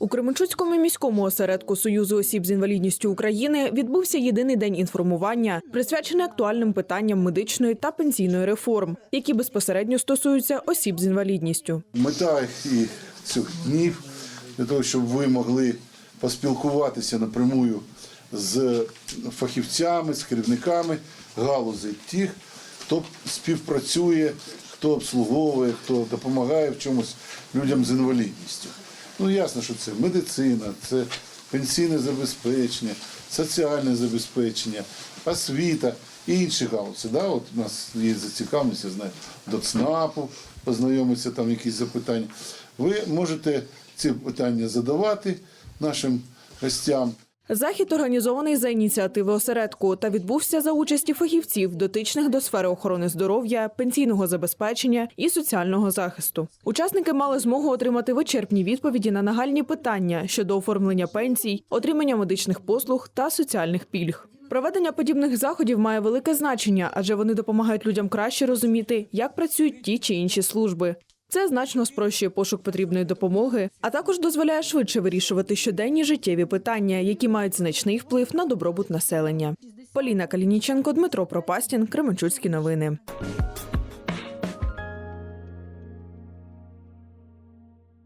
У Кременчуцькому міському осередку Союзу осіб з інвалідністю України відбувся єдиний день інформування, присвячений актуальним питанням медичної та пенсійної реформ, які безпосередньо стосуються осіб з інвалідністю. Мета і цих днів для того, щоб ви могли поспілкуватися напрямую з фахівцями, з керівниками галузей, тих, хто співпрацює, хто обслуговує, хто допомагає в чомусь людям з інвалідністю. Ну ясно, що це медицина, це пенсійне забезпечення, соціальне забезпечення, освіта і інші галузі. Да? От у нас є зацікавленість, я знаю, до ЦНАПу познайомитися, там якісь запитання. Ви можете ці питання задавати нашим гостям. Захід організований за ініціативи осередку та відбувся за участі фахівців, дотичних до сфери охорони здоров'я, пенсійного забезпечення і соціального захисту. Учасники мали змогу отримати вичерпні відповіді на нагальні питання щодо оформлення пенсій, отримання медичних послуг та соціальних пільг. Проведення подібних заходів має велике значення, адже вони допомагають людям краще розуміти, як працюють ті чи інші служби. Це значно спрощує пошук потрібної допомоги, а також дозволяє швидше вирішувати щоденні життєві питання, які мають значний вплив на добробут населення. Поліна Калініченко, Дмитро Пропастін, Кременчуцькі новини.